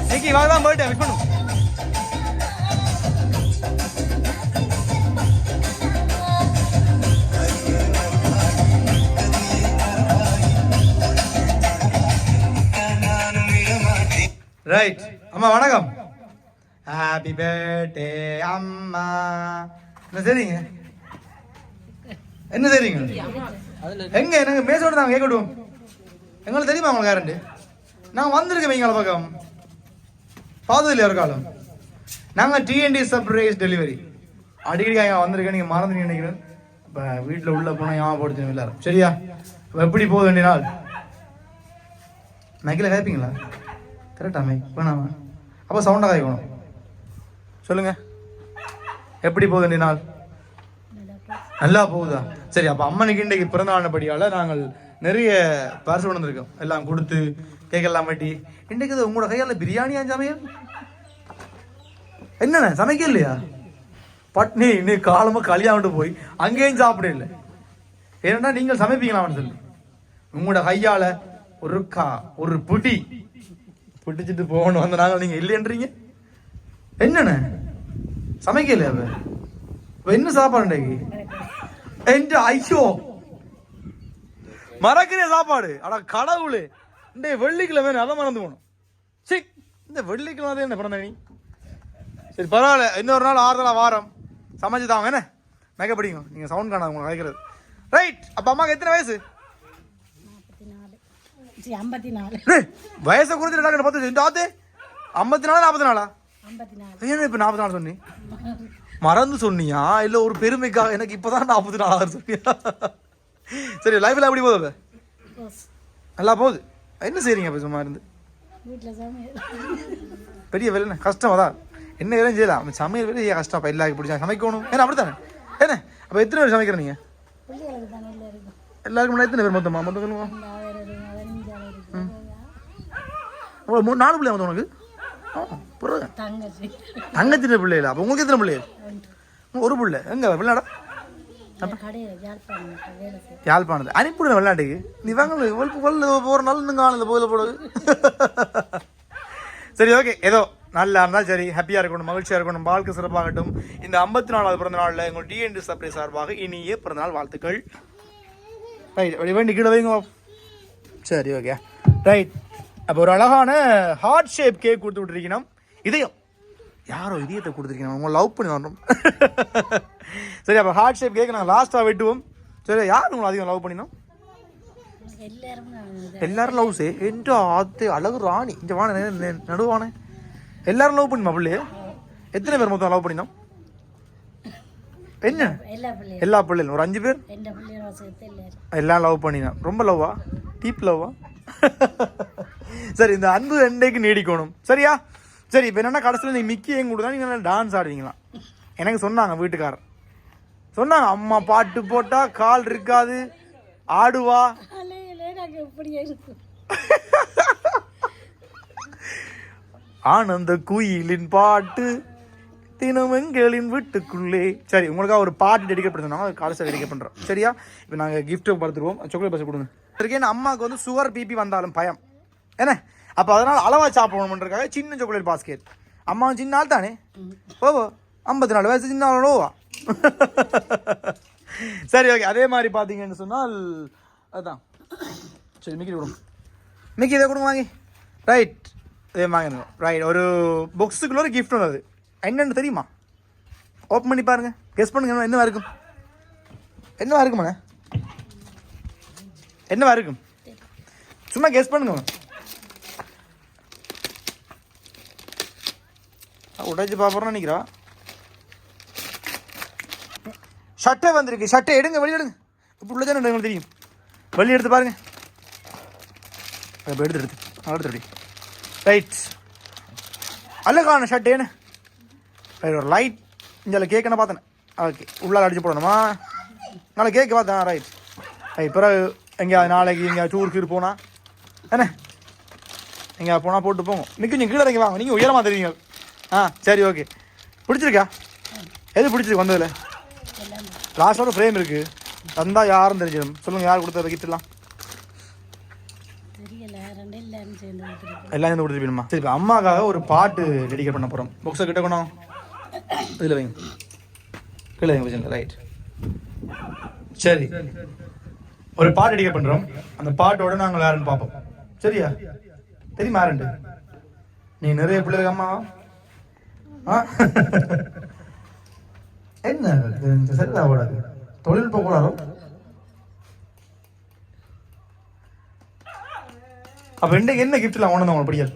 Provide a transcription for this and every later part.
இன்னைக்கு இவாக தான் birthday wish பண்ணும் ரைட் அம்மா வணக்கம். ஹாப்பி பர்த்டே அம்மா. என்ன சரிங்க என்ன சரிங்க எங்க? எனக்கு மேசோட நாங்கள் கேட்கட்டும் எங்களுக்கு தெரியுமா உங்களுக்கு யாருண்டு நான் வந்திருக்கேன் எங்களை பக்கம். பார்த்தது இல்லையா ஒரு காலம். நாங்கள் டிஎன்டி சர்ப்ரைஸ் டெலிவரி அடிக்கடி அங்கே வந்திருக்கேன். நீங்கள் மறந்து நினைக்கிறேன். இப்போ வீட்டில் உள்ளே போனால் ஞாபகப்படுத்தணும் எல்லாரும். சரியா? இப்போ எப்படி போக வேண்டிய நாள்? நக்கில கேட்பீங்களா கரெக்டா மைக் வேணாமா? அப்போ சவுண்டாக கேட்கணும் சொல்லுங்க. எப்படி போகுது நீ நாள்? நல்லா போகுதா? சரி அப்போ அம்மனுக்கு இன்றைக்கு பிறந்த நாள்படியால் நாங்கள் நிறைய பார்சல் வந்திருக்கோம் எல்லாம் கொடுத்து கேக்கெல்லாம் மாட்டி வெட்டி. இன்றைக்கு இது உங்களோட கையால் பிரியாணியா சமையல்? என்னண்ணே சமைக்க இல்லையா? பட்னி இன்னும் காலமாக கல்யாணம் போய் அங்கேயும் சாப்பிட இல்லை. ஏன்னா நீங்கள் சமைப்பீங்களான்னு சொல்லி. உங்களோட கையால் ஒரு கா ஒரு புடி. பிடிச்சிட்டு போகணும். வந்த நாங்கள் நீங்கள் இல்லைன்றீங்க? என்னண்ணே? சமைக்கலையா அப்ப? என்ன சாப்பாடு இன்றைக்கு? என்ற ஐயோ! மறக்கிற சாப்பாடு. அட கடவுளே. இந்த வெள்ளிக்கிழமை அதை மறந்து போகணும். சி இந்த வெள்ளிக்கிழமை என்ன பிறந்த நீ? சரி பரவாயில்ல. இன்னொரு நாள் ஆறுதலா வாரம். சமைச்சு தாங்க என்ன? மேக்க பிடிக்கும் நீங்க சவுண்ட் காணாது உங்களுக்கு கேட்கறது ரைட் அப்ப அம்மாக்கு எத்தனை வயசு? ஐம்பத்தி நாலு வயசை குறித்து ரெண்டாயிரம் பத்து ரெண்டாவது ஐம்பத்தி நாலு நாற்பத்தி நாலா ஏன் இப்ப நாற்பத்தி நாலு சொன்னி? மறந்து சொன்னியா? இல்ல ஒரு பெருமைக்காக எனக்கு இப்பதான் நாற்பத்தி நாலாவது சொன்னியா? சரி லைஃப்ல எப்படி போகுது இப்ப? நல்லா போகுது. என்ன செய்றீங்க இப்ப சும்மா இருந்து? பெரிய வேலை கஷ்டம் அதான். என்ன வேலையும் செய்யலாம் சமையல் வேலை செய்ய கஷ்டம். அப்ப எல்லாருக்கும் பிடிச்சா சமைக்கணும். ஏன்னா அப்படித்தானே? என்ன அப்ப எத்தனை பேர் சமைக்கிற நீங்க பிள்ளைகளுக்கு தானே இல்லை இருக்கும் எல்லாருக்கும் எத்தனை பேர் மொத்தமா? மொத்தம் சொல்லுங்க இந்த அவர் இருக்கும் பதினஞ்சாள் இருக்கும் ஒரு மூணு நாலு பிள்ளைங்க மொத்தம் உனக்கு? புரியுது தங்கச்சின பிள்ளைகளா? அப்போ உங்களுக்கு எத்தனை பிள்ளைகள்? ஒரு பிள்ளை. எங்க செய்யும் யாழ்ப்பாணத்து அனுப்பிவிடுங்க விளையாட்டுக்கு நீ வாங்க போகிற நாள் இன்னும் காணல போதில் போடுது சரி ஓகே ஏதோ நல்லா இருந்தால் சரி. ஹாப்பியாக இருக்கணும் மகிழ்ச்சியாக இருக்கணும் வாழ்க்கை சிறப்பாகட்டும். இந்த ஐம்பத்தி நாலாவது பிறந்த நாளில் எங்கள் டிஎன்டி சப்ளை சார்பாக இனிய பிறந்தநாள் வாழ்த்துக்கள். ரைட் அப்படி வேண்டி கீழே வைங்க சரி ஓகே ரைட் அப்போ ஒரு அழகான ஹார்ட் ஷேப் கேக் கொடுத்து விட்டுருக்கணும் இதயம். யாரோ இதயத்தை கொடுத்துருக்கீங்க. உங்களை லவ் பண்ணி வரணும் சரி அப்போ ஹார்ட் ஷேப் கேக் நாங்கள் லாஸ்ட்டாக வெட்டுவோம். சரி யார் உங்களை அதிகம் லவ் பண்ணினோம்? எல்லாரும் லவ்ஸே என்ற ஆத்து அழகு ராணி. இந்த வான நடுவானே. எல்லாரும் லவ் பண்ணுமா பிள்ளைய எத்தனை பேர் மொத்தம் லவ் பண்ணினோம்? என்ன? எல்லா பிள்ளைகளும் ஒரு அஞ்சு பேர்? எல்லாம் லவ் பண்ணினா ரொம்ப லவ்வா டீப் லவ்வா சரி இந்த அன்பு ரெண்டைக்கு நீடிக்கணும். சரியா? சரி இப்போ என்னென்னா கடைசியில் நீ மிக்கி எங்க கூட தான் நீங்கள் டான்ஸ் ஆடுவீங்களாம். எனக்கு சொன்னாங்க வீட்டுக்காரர். சொன்னாங்க அம்மா பாட்டு போட்டா கால் இருக்காது ஆடுவா. ஆனந்த குயிலின் பாட்டு தினமங்களின் வீட்டுக்குள்ளே. சரி உங்களுக்காக ஒரு பாட்டு டெடிகேட் பண்ண சொன்னாங்க கடைசியில் டெடிகேட் பண்ணுறோம் சரியா? இப்போ நாங்கள் கிஃப்ட்டு பார்த்துருவோம் சாக்லேட் பஸ் கொடுங்க. இருக்கேன் அம்மாவுக்கு வந்து சுகர் பிபி வந்தாலும் பயம். என்ன? அப்போ அதனால் அளவாக சாப்பிடணுன்றக்காக சின்ன சாக்லேட் பாஸ்கெட் அம்மா சின்ன ஆள் தானே? ஓ ஐம்பத்தி நாலு வயசு சின்ன ஆளோவா சரி ஓகே அதே மாதிரி பார்த்தீங்கன்னு சொன்னால் அதுதான் சரி மிக்கி கொடுங்க. மிக்கி இதை கொடுங்க வாங்கி. ரைட் இதே வாங்க ரைட் ஒரு புக்ஸுக்குள்ள ஒரு கிஃப்ட் வந்தது என்னென்னு தெரியுமா? ஓப்பன் பண்ணி பாருங்க. கெஸ் பண்ணுங்க என்னவா இருக்கும் என்னவா இருக்குமாண்ணே என்னவா இருக்கும் சும்மா கெஸ் பண்ணுங்க. உடைச்சு பார்ப்போம்னு நினைக்கிறா. ஷட்டை வந்திருக்கு. ஷர்ட்டை எடுங்க வெளியே எடுங்க. இப்போ உள்ள தானே உங்களுக்கு தெரியும். வெளியே எடுத்து பாருங்க. இப்போ எடுத்து எடுத்து. எடுத்து ரைட். அழகான ஷர்ட் ಏನು ரைட் ஒரு லைட் இங்கே கேக்குன்னு பார்த்தேன்? ஓகே உள்ளால் அடிச்சு போடணுமா? நாளை கேக்கு பார்த்தேன் ரைட் ரைட் பிறகு எங்கேயாவது நாளைக்கு எங்கேயாவது டூருக்கு போனால் என்ன? எங்கேயாவது போனால் போட்டு போங்க நிற்கும் நீங்கள் கீழே இறங்கி வாங்க. நீங்கள் உயரமாக தெரியுங்க. ஆ சரி ஓகே பிடிச்சிருக்கா? எது பிடிச்சிருக்கு வந்ததில்? லாஸ்ட்டாக ஃப்ரேம் இருக்குது தந்தால் யாரும் தெரிஞ்சிடும். சொல்லுங்கள் யார் கொடுத்தது? கிட்டலாம் எல்லாம்? சேர்ந்து கொடுத்து போயிடுமா சரி இப்போ அம்மாக்காக ஒரு பாட்டு டெடிகேட் பண்ண போகிறோம் புக்ஸை கிட்ட கொண்டோம் இதில் வைங்க. கீழே வைங்க பிரச்சனை ரைட் சரி. ஒரு பாட்டு டெடிகேட் பண்ணுறோம் அந்த பாட்டோட நாங்கள் யாருன்னு பார்ப்போம். சரியா? தெரியுமா யாருண்டு நீ நிறைய பிள்ளைங்க அம்மாவா ஆ என்ன இது? இந்த சரிதா ஓடாது. தொழில்நுட்ப கூடாதோ அப்ப இன்றைக்கு என்ன கிஃப்ட்ல அவனு உங்களுக்கு பிடிக்காது?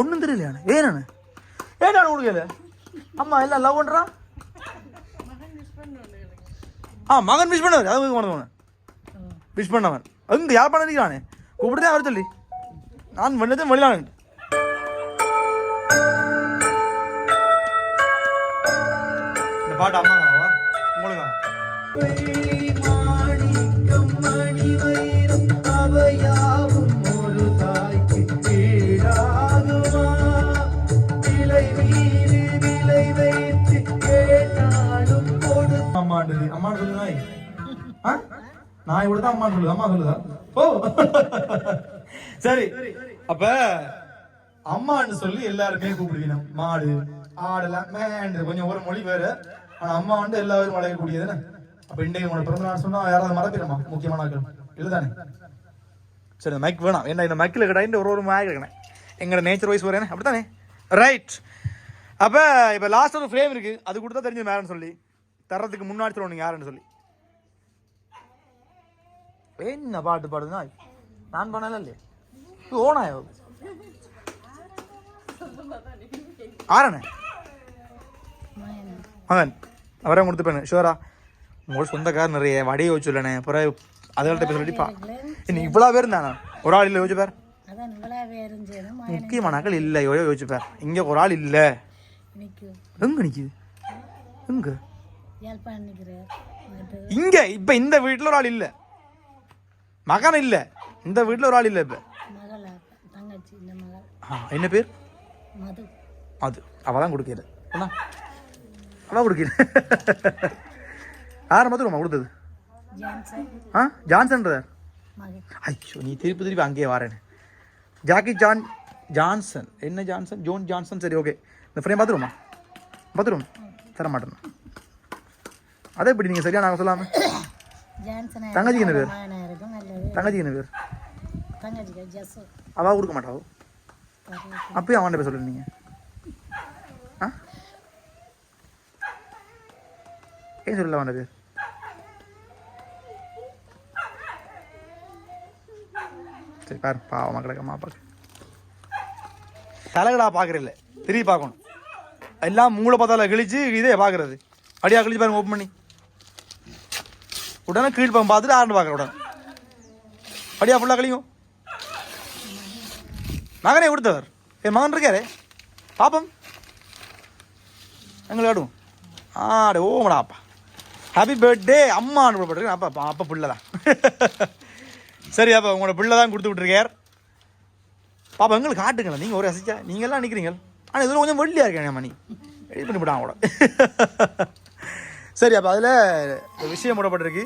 ஒன்றும் தெரியலையானே ஏனானு ஏனானு கொடுக்கல அம்மா எல்லாம் லவ் பண்ணுறான் ஆ மகன் விஷ் பண்ணவர். அது கொண்டு விஷ் பண்ணவன். அங்க யார் பண்ண நினைக்கிறானே? கூப்பிட்டு அவர் சொல்லி. நான் பண்ணதும் வெளியான இந்த பாட்டு அம்மாவா உங்களுக்கா அம்மா அம்மான்னு சொல்லு நாய். ஆ? நாய் தான் அம்மான்னு சொல்லுது அம்மா சொல்லுதா? ஓ சரி அப்ப அம்மான்னு சொல்லி எல்லாருமே கூப்பிடுவீங்க மாடு ஆடெல்லாம் மேண்டு கொஞ்சம் ஒரு மொழி வேற. ஆனா அம்மா வந்து எல்லாரும் வளையக்கூடியதுன்னு அப்ப இன்றைக்கு உங்களோட பிறந்த நாள் சொன்னா யாராவது மறப்பிடுமா முக்கியமான ஆட்கள். இல்லதானே சரி மைக் வேணாம். ஏன்னா இந்த மைக்கில் கிட்ட ஒரு ஒரு மேக் இருக்கணும் எங்களோட நேச்சர் வைஸ் வரேன் அப்படித்தானே? ரைட் அப்போ இப்போ லாஸ்ட் ஒரு ஃப்ரேம் இருக்கு. அது கொடுத்தா தெரிஞ்சு யாருன்னு சொல்லி. தர்றதுக்கு முன்னாடி சொல்லணும் யாருன்னு சொல்லி. என்ன பாட்டு பாடுதுன்னா? நான் பண்ணல இல்லையே. இது ஆரண மகன். அவரே கொடுத்து பண்ணு ஷோரா உங்களோட சொந்தக்காரர் நிறைய வடியை வச்சுள்ளனே பிறகு அதுகள்ட்ட போய் சொல்லிப்பா இன்னும் இவ்வளோ பேர் இருந்தானா? ஒரு ஆள் இல்லை யோசிச்சு பார். அதான் இவ்வளோ பேரும் சேர்ந்து மாயனை முக்கியமானாக்கள் இல்லை யோசிச்சு பார். இங்கே ஒரு ஆள் இல்லை. எங்க நிக்குது? எங்க? இங்க இப்ப இந்த வீட்டுல ஒரு ஆள் இல்ல. மகன் இல்ல. இந்த வீட்டுல ஒரு ஆள் இல்ல இப்ப. என்ன பேர்? மது. அது அவ தான் கொடுக்கல என்ன? அவ கொடுக்கல யார் மதுரமா கொடுத்தது? ஜான்சன். ஆ ஜான்சன்ற மகன் ஐயோ நீ திருப்பி திருப்பி அங்கேயே வரேன் ஜாக்கி ஜான் ஜான்சன். என்ன ஜான்சன்? Joan Johnson. சரி ஓகே இந்த ஃப்ரேம் பார்த்துருமா பார்த்துருவோம் தர மாட்டேன் அதே இப்படி நீங்கள் சரியா நாங்கள் சொல்லாமல் ஜான்சன் தங்கச்சிக்கு என்ன பேர்? தங்கச்சிக்கு என்ன பேர்? அவள் கொடுக்க மாட்டாவோ அப்பயும் அவன்கிட்ட போய் சொல்லுங்க நீங்க ஆ ஏன் சொல்லல அவன் பேர் சரி பாரு பாவம் கிடக்கம்மா பாக்க தலைகடா பார்க்குறதில்ல திரும்பி பார்க்கணும். எல்லாம் மூளை பார்த்தால கிழிச்சு இதே பார்க்குறது அடியா கிழிச்சு பாருங்க ஓப்பன் பண்ணி. உடனே கீழ் பக்கம் பார்த்துட்டு ஆரண்டு பார்க்குற உடனே. அடியா ஃபுல்லாக கழியும். மகனே கொடுத்தவர் என் மகன் இருக்காரு. பாப்பம். எங்களை ஆடுவோம் ஆடு ஓமடா அப்பா. ஹாப்பி பர்த்டே அம்மா போட்டுருக்கு அப்பா அப்பா அப்பா பிள்ளை தான் சரி அப்பா உங்களோட பிள்ளை தான் கொடுத்து விட்டுருக்கார். பாப்பா எங்களுக்கு காட்டுங்களேன். நீங்கள் ஒரு அசைச்சா நீங்கள்லாம் நிற்கிறீங்க ஆனால் இதில் கொஞ்சம் வெள்ளியாக இருக்கேன் மணி. ரெடி பண்ணி விடாங்க கூட சரி அப்போ அதில் விஷயம் போடப்பட்டிருக்கு.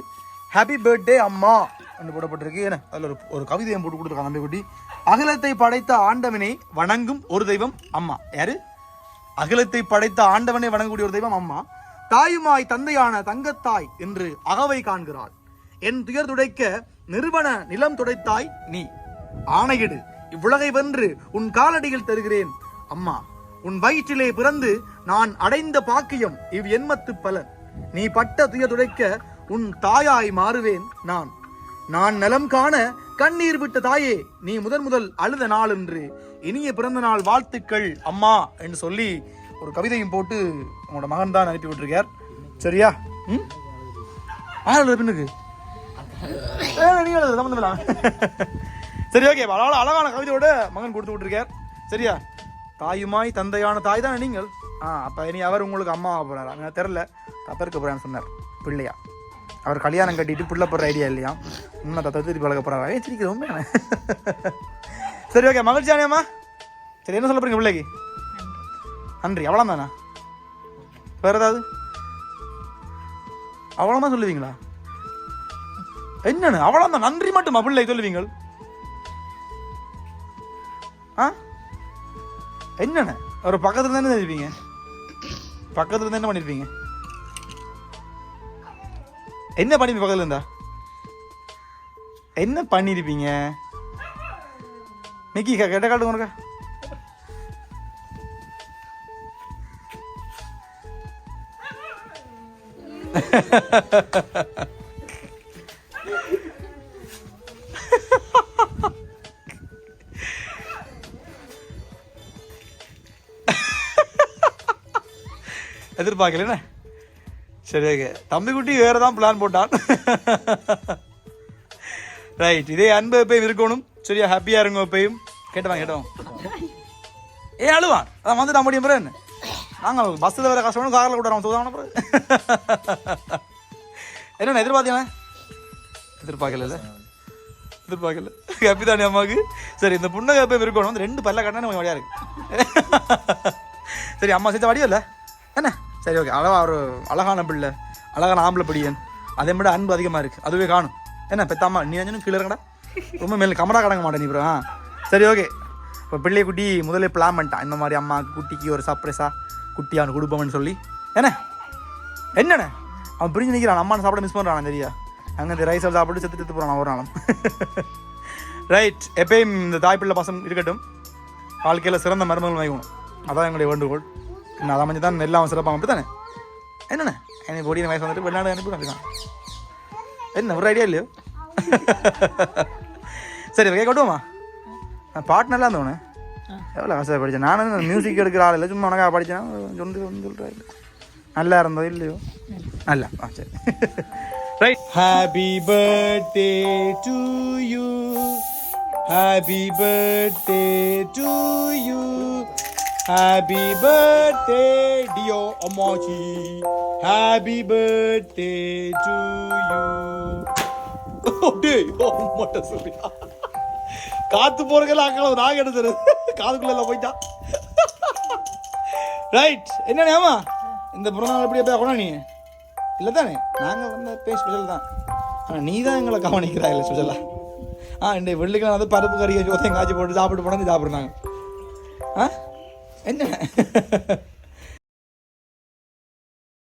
ஹாப்பி பர்த்டே அம்மா என்று போடப்பட்டிருக்கு. என்ன? அதில் ஒரு ஒரு கவிதையை போட்டு கொடுத்துருக்காங்க தம்பி குட்டி. அகிலத்தை படைத்த ஆண்டவனை வணங்கும் ஒரு தெய்வம் அம்மா. யாரு? அகிலத்தை படைத்த ஆண்டவனை வணங்கக்கூடிய ஒரு தெய்வம் அம்மா. தாயுமாய் தந்தையான தங்கத்தாய் என்று அகவை காண்கிறாள். என் துயர் துடைக்க நிறுவன நிலம் துடைத்தாய் நீ. ஆணையிடு இவ்வுலகை வென்று உன் காலடியில் தருகிறேன். அம்மா உன் வயிற்றிலே பிறந்து நான் அடைந்த பாக்கியம் இவ் எண்மத்து பலன். நீ பட்ட துயர் துடைக்க உன் தாயாய் மாறுவேன் நான். நான் நலம் காண கண்ணீர் விட்ட தாயே நீ முதன் முதல் அழுத நாள் என்று இனிய பிறந்த நாள் வாழ்த்துக்கள் அம்மா என்று சொல்லி ஒரு கவிதையும் போட்டு உங்களோட மகன் தான் அனுப்பி விட்டுருக்கார். சரியா? ம்? ஆறு பின்னுக்கு நீங்கள் நீங்க சம்மந்தம் சரி ஓகே அழகான அழகான கவிதையோட மகன் கொடுத்து விட்டுருக்கார். சரியா? தாயுமாய் தந்தையான தாய் தான் நீங்கள்? ஆ அப்போ இனி அவர் உங்களுக்கு அம்மா போகிறார் அங்கே தெரில தத்தருக்கு போகிறான்னு சொன்னார். பிள்ளையா. அவர் கல்யாணம் கட்டிட்டு பிள்ளை போடுற ஐடியா இல்லையா? இன்னும் தத்தை திருப்பி வளர்க்க போகிறாரா ஏன் சிரிக்கிற சரி ஓகே மகிழ்ச்சியானேம்மா சரி என்ன சொல்ல போகிறீங்க பிள்ளைக்கு? நன்றி. அவ்வளோ வேறு ஏதாவது? அவ்வளோதான் சொல்லுவீங்களா? என்னன்னு? அவ்வளோதான் நன்றி மட்டுமா பிள்ளை சொல்லுவீங்கள்? ஆ? என்னென்ன? ஒரு பக்கத்தில் தானே இருப்பீங்க பக்கத்துல தானே பண்ணியிருப்பீங்க என்ன பண்ணிருப்பீங்க பக்கத்தில் இருந்தா? என்ன பண்ணியிருப்பீங்க மிக்கி கேட்ட காட்டு உனக்கா? எதிர்பார்க்கல என்ன? சரி ஓகே. தம்பிக்குட்டி வேறு தான் பிளான் போட்டான். ரைட் இதே அன்பு எப்பயும் இருக்கணும். சரியா ஹாப்பியாக இருங்க எப்பயும். கேட்டவான் கேட்டவான். ஏ அழுவான். அதான் வந்துட்டான் முடியும் பிறகு என்ன? நாங்கள் பஸ்ஸில் வேறு கஷ்டப்படும் காரில் கூட தூதான பிறகு என்னண்ணா எதிர்பார்த்தீங்களா? எதிர்பார்க்கல எதிர்பார்க்கல. ஹாப்பி தானே அம்மாவுக்கு? சரி இந்த புண்ணகை எப்பயும் இருக்கணும் வந்து ரெண்டு பல்ல கட்டினா கொஞ்சம் வழியாக இருக்கு. சரி அம்மா சேர்த்த வடியும் இல்லை என்ன? சரி ஓகே அழகா ஒரு அழகான பிள்ளை அழகான ஆம்பளை பிடியன். அதே மாதிரி அன்பு அதிகமாக இருக்குது அதுவே காணும். என்ன பெத்தாம்மா நீ அஞ்சனும் கீழே இருக்கடா ரொம்ப மேலே கமரா கடங்க மாட்டேன் நீ அப்புறம் சரி ஓகே இப்போ பிள்ளை குட்டி முதலே பிளான் பண்ணிட்டான். இந்த மாதிரி அம்மா குட்டிக்கு ஒரு சர்ப்ரைஸாக குட்டியான் கொடுப்போம்னு சொல்லி. என்ன என்னண்ணே அவன் பிரிஞ்சு நிற்கிறான் அம்மா சாப்பிட மிஸ் பண்ணுறான் தெரியா? அங்கே இந்த ரைஸ் சாப்பிட்டு செத்து செத்து போகிறான் ஒரு நாளும். ரைட் எப்பயும் இந்த தாய்ப்பிள்ளை பாசம் இருக்கட்டும். வாழ்க்கையில் சிறந்த மருமகள் வாங்கணும் அதான் எங்களுடைய வேண்டுகோள். நான் அதை அமைஞ்சு தான் எல்லாம் சிறப்பாக அப்படி தானே? என்னண்ணே எனக்கு ஓடின வயசு வந்துட்டு வெளிநாடு அனுப்பி அப்படிதான் என்ன ஒரு ஐடியா இல்லையோ? சரி கேட்கட்டுமா விட்டுவோமா பாட்டு நல்லா இருந்தவனே. எவ்வளோ ஆசையாக படித்தேன் நானும் மியூசிக் எடுக்கிற ஆள் இல்லை. சும்மா உனக்காக படித்தேன் சொல்லி சொல்கிறேன் நல்லா இருந்தது இல்லையோ? நல்லா. ஆ சரி. Right happy birthday to you happy birthday to you happy birthday deo அம்மாச்சி ஹாப்பி பர்த்டே டு யூ டேய் அம்மாட்ட சொல்லியா காத்து போறதுக்கெல்லாம் அக்களவு நாங்க எடுத்துறது காதுக்குள்ள போயிட்டா. போயிட்டான் ரைட் என்ன ஏமா இந்த பிறந்தநாள் எப்படி எப்படியா கொண்டா நீ? இல்லை தானே நாங்கள் வந்து எப்பயும் ஸ்பெஷல் தான். ஆனால் நீ தான் எங்களை கவனிக்கிறா இல்லை ஸ்பெஷலாக ஆ? இந்த வெள்ளிக்கிழமை வந்து பருப்பு கறி ஜோத்தையும் காய்ச்சி போட்டு சாப்பிட்டு போனது சாப்பிட்றாங்க. ஆ? என்ன?